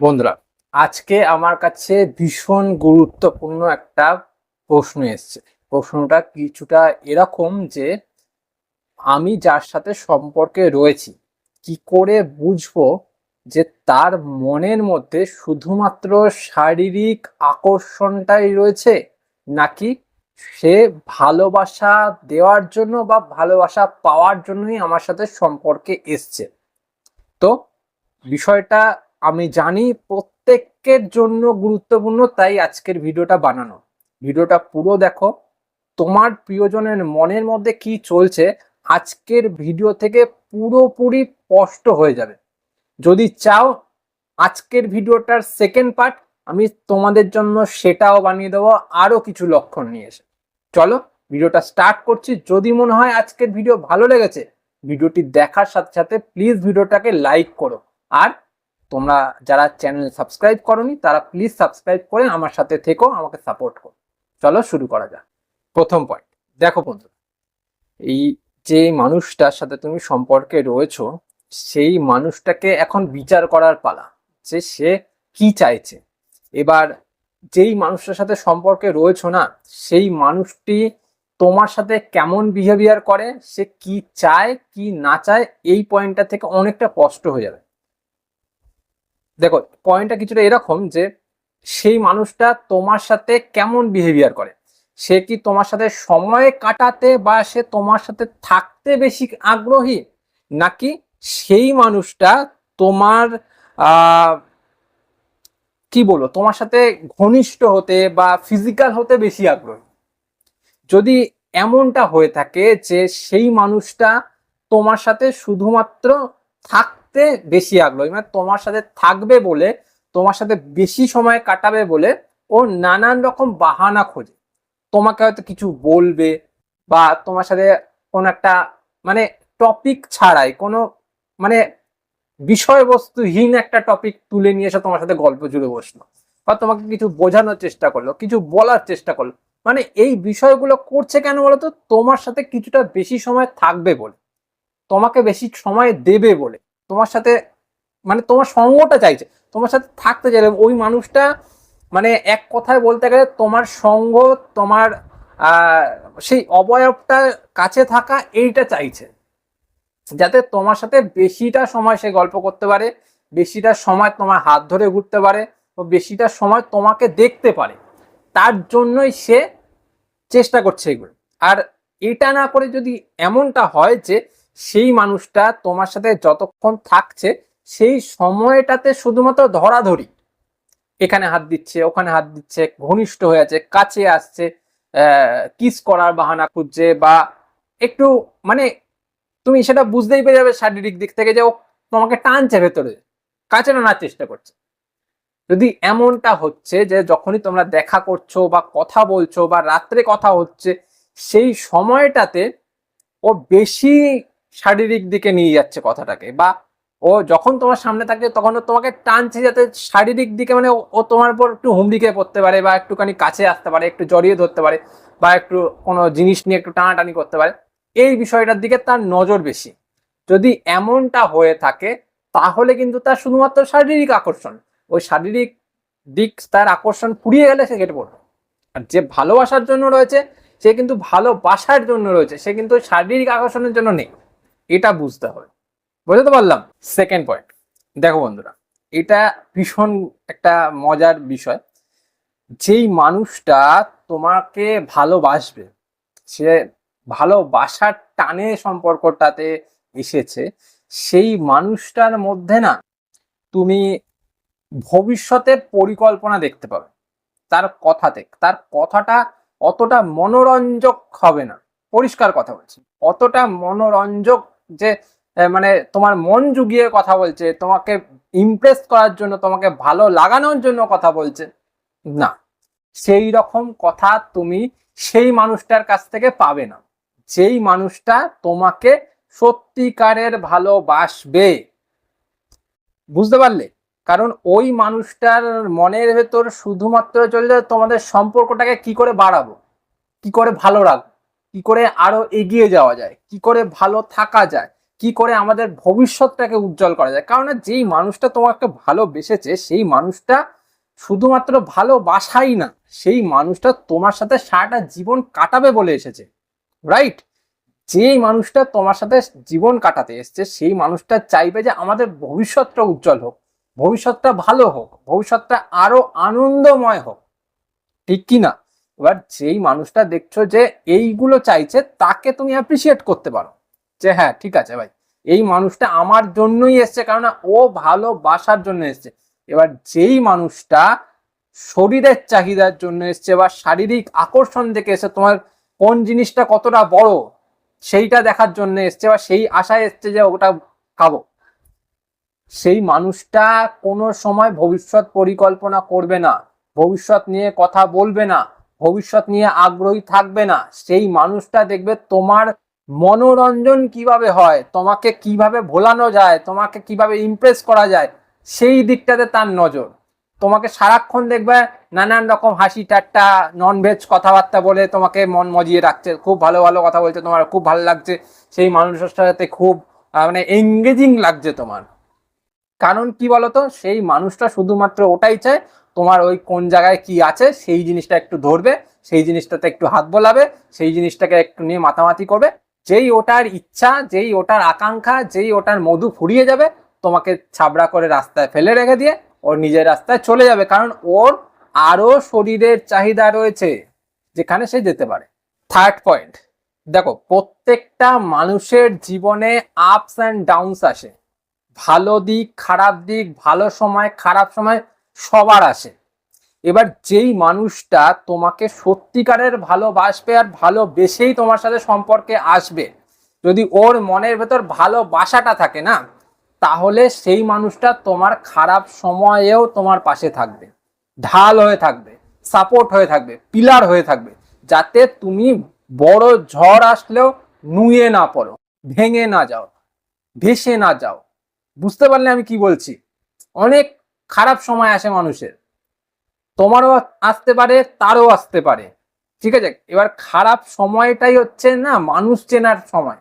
বন্ধুরা, আজকে আমার কাছে ভীষণ গুরুত্বপূর্ণ একটা প্রশ্ন এসছে। প্রশ্নটা কিছুটা এরকম যে, আমি যার সাথে সম্পর্কে রয়েছি, কি করে বুঝব যে তার মনের মধ্যে শুধুমাত্র শারীরিক আকর্ষণটাই রয়েছে, নাকি সে ভালোবাসা দেওয়ার জন্য বা ভালোবাসা পাওয়ার জন্যই আমার সাথে সম্পর্কে এসছে? তো বিষয়টা আমি জানি প্রত্যেকের জন্য গুরুত্বপূর্ণ তাই আজকের ভিডিওটা বানানো। ভিডিওটা পুরো দেখো। তোমার প্রিয়জনের মনের মধ্যে কি চলছে আজকের ভিডিও থেকে পুরোপুরি স্পষ্ট হয়ে যাবে। যদি চাও আজকের ভিডিওটার সেকেন্ড পার্ট আমি তোমাদের জন্য সেটাও বানিয়ে দেবো আরও কিছু লক্ষণ নিয়ে এসে। চলো, ভিডিওটা স্টার্ট করছি। যদি মনে হয় আজকের ভিডিও ভালো লেগেছে, ভিডিওটি দেখার সাথে সাথে প্লিজ ভিডিওটাকে লাইক করো। আর তোমরা যারা চ্যানেল সাবস্ক্রাইব করনি, তারা প্লিজ সাবস্ক্রাইব করে আমার সাথে থেকো, আমাকে সাপোর্ট করো। চলো শুরু করা যাক। প্রথম পয়েন্ট দেখো বন্ধু এই যে মানুষটার সাথে তুমি সম্পর্কে রয়েছো, সেই মানুষটাকে এখন বিচার করার পালা, যে সে কি চাইছে। এবার যেই মানুষটার সাথে সম্পর্কে রয়েছো না, সেই মানুষটি তোমার সাথে কেমন বিহেভিয়ার করে, সে কি চায়, কি না চায়, এই পয়েন্টটা থেকে অনেকটা কষ্ট হয়ে যাবে। দেখো পয়েন্টটা কিছুটা এরকম যে, সেই মানুষটা তোমার সাথে কেমন বিহেভিয়ার করে? সে কি তোমার সাথে সময় কাটাতে বা সে তোমার সাথে থাকতে বেশি আগ্রহী? নাকি সেই মানুষটা তোমার কি বলব, তোমার সাথে ঘনিষ্ঠ হতে বা ফিজিক্যাল হতে বেশি আগ্রহী? যদি এমনটা হয়ে থাকে যে, সেই মানুষটা তোমার সাথে শুধুমাত্র থাকতে বেশি আগ্রহী। মানে তোমার সাথে থাকবে বলে, তোমার সাথে বেশি সময় কাটাবে বলে ও নানান রকম বাহানা খোঁজে। তোমাকে হয়তো কিছু বলবে বা তোমার সাথে কোন একটা মানে টপিক ছাড়াই, কোনো মানে বিষয়বস্তুহীন একটা টপিক তুলে নিয়ে এসে তোমার সাথে গল্প জুড়ে বসল বা তোমাকে কিছু বোঝানোর চেষ্টা করল, কিছু বলার চেষ্টা করল। মানে এই বিষয়গুলো করছে কেন বলতো? তোমার সাথে কিছুটা বেশি সময় থাকবে বলে। তোমাকে বেশি সময় দেবে বলে। তোমার সাথে মানে তোমার সঙ্গটা চাইছে। তোমার সাথে থাকতে চাইলে ওই মানুষটা মানে এক কথায় বলতে গেলে তোমার সঙ্গ, তোমার সেই অবয়বটা কাছে থাকা এইটা চাইছে। যাতে তোমার সাথে বেশিটা সময় সে গল্প করতে পারে, বেশিটা সময় তোমার হাত ধরে ঘুরতে পারে, ও বেশিটা সময় তোমাকে দেখতে পারে। তার জন্যই সে চেষ্টা করছে এগুলো। আর এটা না করে যদি এমনটা হয় যে সেই মানুষটা তোমার সাথে যতক্ষণ থাকছে, সেই সময়টাতে শুধুমাত্র ধরাধরি। এখানে হাত দিচ্ছে, ওখানে হাত দিচ্ছে, ঘনিষ্ঠ হয়ে আছে, কাছে আসছে কিস করার বাহানা খুঁজছে বা একটু মানে তুমি সেটা বুঝতেই পেরে যাবে শারীরিক দিক থেকে যে ও তোমাকে টানছে ভেতরে। কাছে টানার চেষ্টা করছে। যদি এমনটা হচ্ছে যে যখনই তোমরা দেখা করছ বা কথা বলছো বা রাত্রে কথা হচ্ছে, সেই সময়টাতে ও বেশি শারীরিক দিকে নিয়ে যাচ্ছে কথাটাকে, বা ও যখন তোমার সামনে থাকে তখন ও তোমাকে টানছে যাতে শারীরিক দিকে মানে ও তোমার উপর একটু হুমড়িকে পড়তে পারে বা একটুখানি কাছে আসতে পারে, একটু জড়িয়ে ধরতে পারে বা একটু কোনো জিনিস নিয়ে একটু টানাটানি করতে পারে। এই বিষয়টার দিকে তার নজর বেশি। যদি এমনটা হয়ে থাকে তাহলে কিন্তু তার শুধুমাত্র শারীরিক আকর্ষণ, ওই শারীরিক দিক তার আকর্ষণ ফুরিয়ে গেলে সে কেটে পড়বে। আর যে ভালোবাসার জন্য রয়েছে সে কিন্তু ভালোবাসার জন্য রয়েছে, সে কিন্তু শারীরিক আকর্ষণের জন্য নেই। এটা বুঝতে হবে। বুঝতে পারলাম? সেকেন্ড পয়েন্ট দেখো বন্ধুরা, এটা ভীষণ একটা মজার বিষয়। যেই মানুষটা তোমাকে ভালোবাসবে, সে ভালোবাসার টানে সম্পর্কটাতে এসেছে, সেই মানুষটার মধ্যে না তুমি ভবিষ্যতে পরিকল্পনা দেখতে পাবে। তার কথাতে, তার কথাটা অতটা মনোরঞ্জক হবে না। পরিষ্কার কথা বলছি, অতটা মনোরঞ্জক যে মানে তোমার মন জুগিয়ে কথা বলছে, তোমাকে ইমপ্রেস করার জন্য, তোমাকে ভালো লাগানোর জন্য কথা বলছে। না, সেই রকম কথা তুমি সেই মানুষটার কাছ থেকে পাবে না। যেই মানুষটা তোমাকে সত্যিকারের ভালোবাসবে। বুঝতে পারলে? কারণ ওই মানুষটার মনের ভেতর শুধুমাত্র চলে তোমাদের সম্পর্কটাকে কি করে বাড়াবো? কি করে ভালো রাখব? কি করে আরও এগিয়ে যাওয়া যায়? কি করে ভালো থাকা যায়? কি করে আমাদের ভবিষ্যৎটাকে উজ্জ্বল করা যায়? কারণ যেই মানুষটা তোমাকে ভালোবেসেছে, সেই মানুষটা শুধুমাত্র ভালোবাসাই না, সেই মানুষটা তোমার সাথে সারাটা জীবন কাটাবে বলে এসেছে রাইট যেই মানুষটা তোমার সাথে জীবন কাটাতে এসছে, সেই মানুষটা চাইবে যে আমাদের ভবিষ্যৎটা উজ্জ্বল হোক, ভবিষ্যৎটা ভালো হোক, ভবিষ্যৎটা আরও আনন্দময় হোক, ঠিক কি না? এবার যেই মানুষটা দেখছ যে এইগুলো চাইছে, তাকে তুমি অ্যাপ্রিসিয়েট করতে পারো। যে হ্যাঁ ঠিক আছে ভাই, এই মানুষটা আমার জন্যই এসছে কারণ ও ভালোবাসার জন্য এসছে। এবার যেই মানুষটা শরীরের চাহিদার জন্য এসছে বা শারীরিক আকর্ষণ থেকে এসে তোমার কোন জিনিসটা কতটা বড়, সেইটা দেখার জন্য এসছে বা সেই আশায় এসছে যে ওটা খাব। সেই মানুষটা কোনো সময় ভবিষ্যৎ পরিকল্পনা করবে না, ভবিষ্যৎ নিয়ে কথা বলবে না ভবিষ্যৎ নিয়ে আগ্রহী থাকবে না। সেই মানুষটা দেখবে তোমার মনোরঞ্জন কীভাবে হয়, তোমাকে কীভাবে ভোলানো যায়, তোমাকে কীভাবে ইমপ্রেস করা যায়, সেই দিকটাতে তার নজর। তোমাকে সারাক্ষণ দেখবে নানান রকম হাসি ঠাট্টা নন ভেজ কথাবার্তা বলে তোমাকে মন মজিয়ে রাখছে, খুব ভালো ভালো কথা বলছে তোমার, খুব ভালো লাগছে, সেই মানুষের সাথে খুব মানে এঙ্গেজিং লাগছে তোমার। কারণ কি বলতো? সেই মানুষটা শুধুমাত্র ওটাই চায় তোমার ওই কোন জায়গায় কি আছে, সেই জিনিসটা একটু ধরবে, সেই জিনিসটাতে একটু হাত বোলাবে, সেই জিনিসটাকে একটু নিয়ে মাতামাতি করবে। যেই ওটার ইচ্ছা, যেই ওটার আকাঙ্ক্ষা, যেই ওটার মধু ফুরিয়ে যাবে, তোমাকে ছাবড়া করে রাস্তায় ফেলে রেখে দিয়ে ওর নিজের রাস্তায় চলে যাবে, কারণ ওর আরও শরীরের চাহিদা রয়েছে, যেখানে সে যেতে পারে। থার্ড পয়েন্ট দেখো, প্রত্যেকটা মানুষের জীবনে আপস অ্যান্ড ডাউনস আসে। ভালো দিক, খারাপ দিক, ভালো সময়, খারাপ সময় সবার আসে। এবার যেই মানুষটা তোমাকে সত্যিকারের ভালোবাসবে আর ভালোবেসেই তোমার সাথে সম্পর্কে আসবে, যদি ওর মনের ভেতর ভালোবাসাটা থাকে না, তাহলে সেই মানুষটা তোমার খারাপ সময়েও তোমার পাশে থাকবে। ঢাল হয়ে থাকবে সাপোর্ট হয়ে থাকবে পিলার হয়ে থাকবে, যাতে তুমি বড় ঝড় আসলেও নুয়ে না পড়ো, ভেঙে না যাও, ভেসে না যাও। বুঝতে পারলে আমি কি বলছি? অনেক খারাপ সময় আসে মানুষের। তোমারও আসতে পারে, তারও আসতে পারে। ঠিক আছে? এবার খারাপ সময়টাই হচ্ছে না, মানুষ চেনার সময়।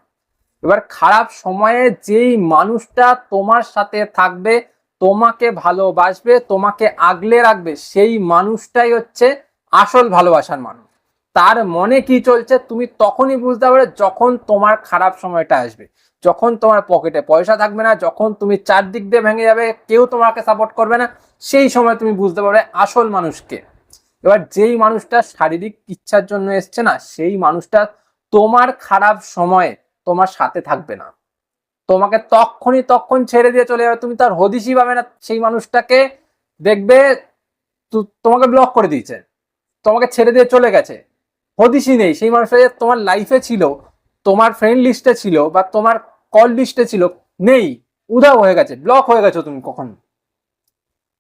এবার খারাপ সময়ে যেই মানুষটা তোমার সাথে থাকবে, তোমাকে ভালোবাসবে, তোমাকে আগলে রাখবে, সেই মানুষটাই হচ্ছে আসল ভালোবাসার মানুষ। তার মনে কি চলছে, তুমি তখনই বুঝতে পারবে যখন তোমার খারাপ সময়টা আসবে। যখন তোমার পকেটে পয়সা থাকবে না, যখন তুমি চারদিক দিয়ে ভেঙে যাবে, কেউ তোমাকে সাপোর্ট করবে না, সেই সময় তুমি বুঝতে পারবে আসল মানুষকে। এবার যেই মানুষটা শারীরিক ইচ্ছার জন্য এসছে না, সেই মানুষটা তোমার খারাপ সময়ে তোমার সাথে থাকবে না। তোমাকে তখনই তখন ছেড়ে দিয়ে চলে যাবে, তুমি তার হদিশই পাবে না। সেই মানুষটাকে দেখবে তোমাকে ব্লক করে দিয়েছে, তোমাকে ছেড়ে দিয়ে চলে গেছে। হদিশই নেই, সেই মানুষটা তোমার লাইফে ছিল তোমার ফ্রেন্ড লিস্টে ছিল বা তোমার কল লিস্টে ছিল, নেই, উধাও হয়ে গেছে ব্লক হয়ে গেছো তুমি কখন।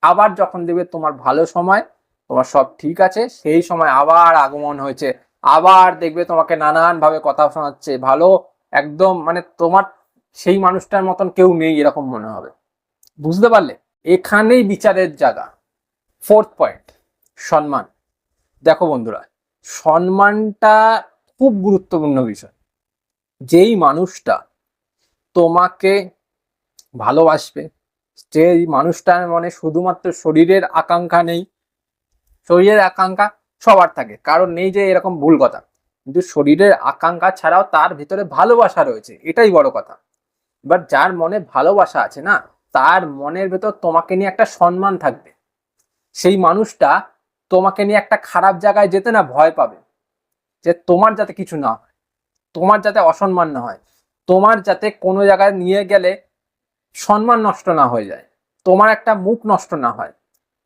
আবার যখন দেখবে তোমার ভালো সময়, তোমার সব ঠিক আছে, সেই সময় আবার আগমন হয়েছে, আবার দেখবে তোমাকে নানান ভাবে কথা শোনাচ্ছে, ভালো, একদম মানে তোমার সেই মানুষটার মতন কেউ নেই এরকম মনে হবে। বুঝতে পারলে? এখানেই বিচারের জায়গা। ফোর্থ পয়েন্ট সম্মান। দেখো বন্ধুরা, সম্মানটা খুব গুরুত্বপূর্ণ বিষয়। যেই মানুষটা তোমাকে ভালোবাসবে, যেই মানুষটার মনে শুধুমাত্র শরীরের আকাঙ্ক্ষা নেই, শরীরের আকাঙ্ক্ষা সবার থাকে, কারণ নেই যে এরকম ভুল কথা। কিন্তু শরীরের আকাঙ্ক্ষা ছাড়াও তার ভিতরে ভালোবাসা রয়েছে, এটাই বড় কথা। এবার যার মনে ভালোবাসা আছে না, তার মনের ভেতর তোমাকে নিয়ে একটা সম্মান থাকবে। সেই মানুষটা তোমাকে নিয়ে একটা খারাপ জায়গায় যেতে না ভয় পাবে, যে তোমার যাতে কিছু না তোমার যাতে অসম্মান না হয়, তোমার যাতে কোনো জায়গায় নিয়ে গেলে সম্মান নষ্ট না হয়ে যায়, তোমার একটা মুখ নষ্ট না হয়,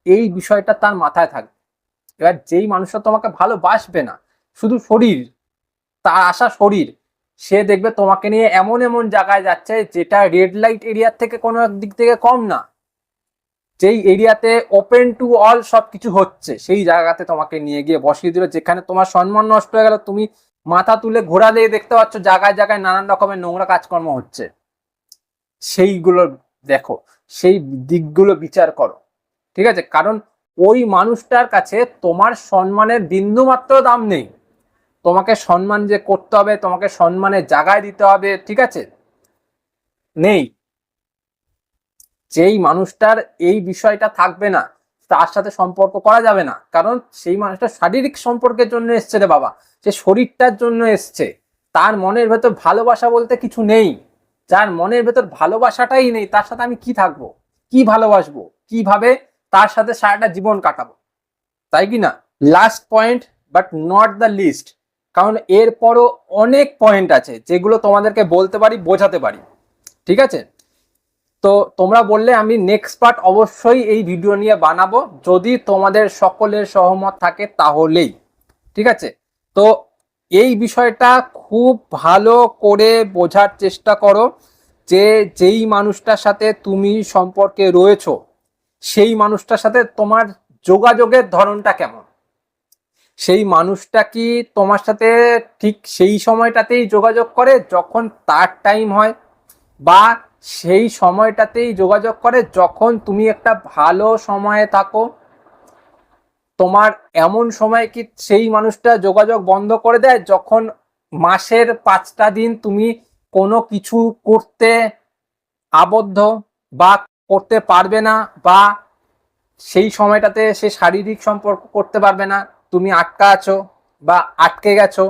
এই বিষয়টা তার মাথায় থাকবে। এবার যেই মানুষটা তোমাকে ভালোবাসবে না, শুধু শরীর, তার আশা শরীর, সে দেখবে তোমাকে নিয়ে এমন এমন জায়গায় যাচ্ছে যেটা রেড লাইট এরিয়ার থেকে কোনো দিক থেকে কম না। যেই এরিয়াতে ওপেন টু অল সব কিছু হচ্ছে, সেই জায়গাতে তোমাকে নিয়ে গিয়ে বসিয়ে দিল, যেখানে তোমার সম্মান নষ্ট হয়ে গেল, তুমি মাথা তুলে ঘোরা দিয়ে দেখতে পাচ্ছ, জায়গায় জায়গায় নানান রকমের নোংরা কাজকর্ম হচ্ছে। সেইগুলো দেখো, সেই দিকগুলো বিচার করো, ঠিক আছে? কারণ ওই মানুষটার কাছে তোমার সম্মানের বিন্দু মাত্র দাম নেই। তোমাকে সম্মান যে করতে হবে, তোমাকে সম্মানের জায়গায় দিতে হবে, ঠিক আছে? নেই। যেই মানুষটার এই বিষয়টা থাকবে না তার সাথে সম্পর্ক করা যাবে না। কারণ সেই মানুষটা শারীরিক সম্পর্কের জন্য এসছে রে বাবা। সে শরীরটার জন্য এসছে। তার মনের ভেতর ভালোবাসা বলতে কিছু নেই। যার মনের ভেতর ভালোবাসাটাই নেই, তার সাথে আমি কি থাকব? কি ভালোবাসবো? কীভাবে তার সাথে সারাটা জীবন কাটাবো? তাই কি না? Last point but not the least কারণ এরপরও অনেক পয়েন্ট আছে যেগুলো তোমাদেরকে বলতে পারি, বোঝাতে পারি। ঠিক আছে? তো তোমরা বললে আমি নেক্সট পার্ট অবশ্যই এই ভিডিও নিয়ে বানাবো। যদি তোমাদের সকলের সহমত থাকে তাহলেই। ঠিক আছে? তো এই বিষয়টা খুব ভালো করে বোঝার চেষ্টা করো যে যেই মানুষটার সাথে তুমি সম্পর্কে রয়েছো, সেই মানুষটার সাথে তোমার যোগাযোগের ধরনটা কেমন? সেই মানুষটা কি তোমার সাথে ঠিক সেই সময়টাতেই যোগাযোগ করে যখন তার টাইম হয়? বা সেই সময়টাতেই যোগাযোগ করে যখন তুমি একটা ভালো সময়ে থাকো, তোমার এমন সময় কি সেই মানুষটা যোগাযোগ বন্ধ করে দেয় যখন মাসের পাঁচটা দিন তুমি কোনো কিছু করতে আবদ্ধ বা করতে পারবে না বা সেই সময়টাতে সে শারীরিক সম্পর্ক করতে পারবে না, তুমি আটকা আছো বা আটকে গেছো,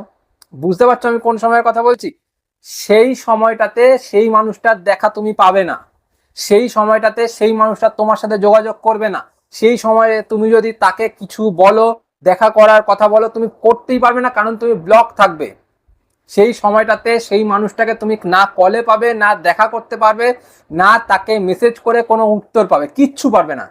বুঝতে পারছ আমি কোন সময়ের কথা বলছি? সেই সময়টাতে সেই মানুষটার দেখা তুমি পাবে না। সেই সময়টাতে সেই মানুষটা তোমার সাথে যোগাযোগ করবে না। সেই সময়ে তুমি যদি তাকে কিছু বলো, দেখা করার কথা বলো, তুমি করতেই পারবে না কারণ তুমি ব্লক থাকবে। সেই সময়টাতে সেই মানুষটাকে তুমি না কলে পাবে, না দেখা করতে পারবে, না তাকে মেসেজ করে কোনো উত্তর পাবে, কিচ্ছু পারবে না।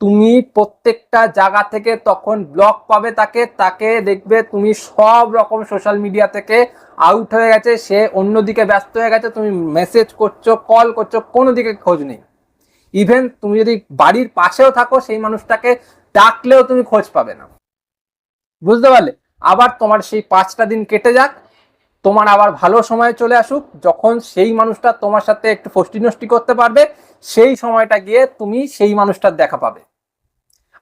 তুমি প্রত্যেকটা জায়গা থেকে তখন ব্লক পাবে তাকে তাকে দেখবে তুমি সব রকম সোশ্যাল মিডিয়া থেকে আউট হয়ে গেছে, সে অন্যদিকে ব্যস্ত হয়ে গেছে, তুমি মেসেজ করছ কল করছ, কোনো দিকে খোঁজ নেই। ইভেন তুমি যদি বাড়ির পাশেও থাকো, সেই মানুষটাকে ডাকলেও তুমি খোঁজ পাবে না। বুঝতে পারলে? আবার তোমার সেই পাঁচটা দিন কেটে যাক, তোমার আবার ভালো সময় চলে আসুক, যখন সেই মানুষটা তোমার সাথে একটু ফষ্টি নষ্টি করতে পারবে, সেই সময়টা গিয়ে তুমি সেই মানুষটার দেখা পাবে।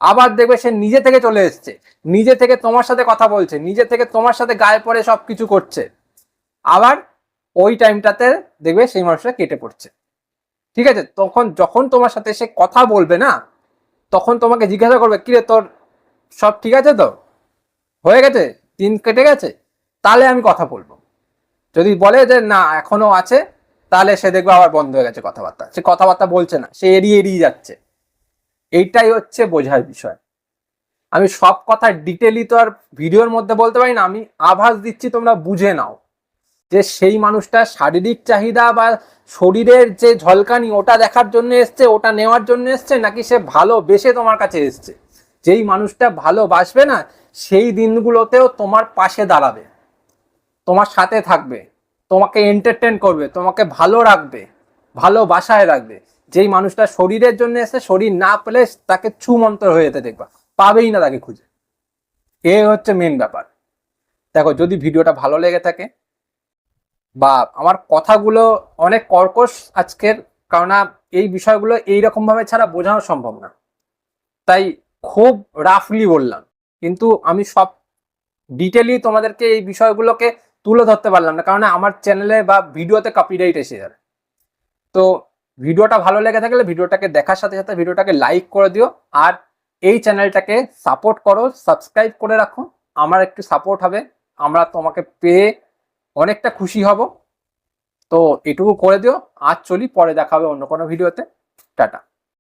আবার দেখবে সে নিজে থেকে চলে এসছে, নিজে থেকে তোমার সাথে কথা বলছে, নিজে থেকে তোমার সাথে গায়ে পড়ে সব কিছু করছে। আবার ওই টাইমটাতে দেখবে সেই মানুষটা কেটে পড়ছে। ঠিক আছে? তখন যখন তোমার সাথে সে কথা বলবে না, তখন তোমাকে জিজ্ঞাসা করবে, কিরে তোর সব ঠিক আছে তো? হয়ে গেছে? দিন কেটে গেছে? তাহলে আমি কথা বলব। যদি বলে যে, না, এখনও আছে, তাহলে সে দেখবে আবার বন্ধ হয়ে গেছে কথাবার্তা। সে কথাবার্তা বলছে না, সে এড়িয়ে এড়িয়ে যাচ্ছে। এইটাই হচ্ছে বোঝার বিষয়। আমি সব কথা ডিটেলি তো আর ভিডিওর মধ্যে বলতে পারি না, আমি আভাস দিচ্ছি তোমরা বুঝে নাও। যে সেই মানুষটা শারীরিক চাহিদা বা শরীরের যে ঝলকানি ওটা দেখার জন্য এসছে, ওটা নেওয়ার জন্য এসছে, নাকি সে ভালোবেসে তোমার কাছে এসছে? যেই মানুষটা ভালোবাসবে না, সেই দিনগুলোতেও তোমার পাশে দাঁড়াবে, তোমার সাথে থাকবে, তোমাকে এন্টারটেন করবে, তোমাকে ভালো রাখবে ভালোবাসায় রাখবে। যেই মানুষটা শরীরের জন্য এসে শরীর না পেলে তাকে ছুমন্তর হয়ে যেতে দেখবা, পাবেই না তাকে খুঁজে। এ হচ্ছে মেন ব্যাপার। দেখো, যদি ভিডিওটা ভালো লেগে থাকে বা আমার কথাগুলো অনেক কর্কশ আজকের, কারণ এই বিষয়গুলো এইরকম ভাবে ছাড়া বোঝানো সম্ভব না। তাই খুব রাফলি বললাম। কিন্তু আমি সব ডিটেলি তোমাদেরকে এই বিষয়গুলোকে তুলে ধরতে পারলাম না, কারণ আমার চ্যানেলে বা ভিডিওতে কপিরাইট এসে যাবে। তো ভিডিওটা ভালো লেগে থাকলে ভিডিওটাকে দেখার সাথে সাথে ভিডিওটাকে লাইক করে দিও, আর এই চ্যানেলটাকে সাপোর্ট করো সাবস্ক্রাইব করে রাখো। আমার একটু সাপোর্ট হবে, আমরা তোমাকে পেয়ে অনেকটা খুশি হব। তো এটুকু করে দিও। আজ চলি, পরে দেখা হবে অন্য কোনো ভিডিওতে। টাটা।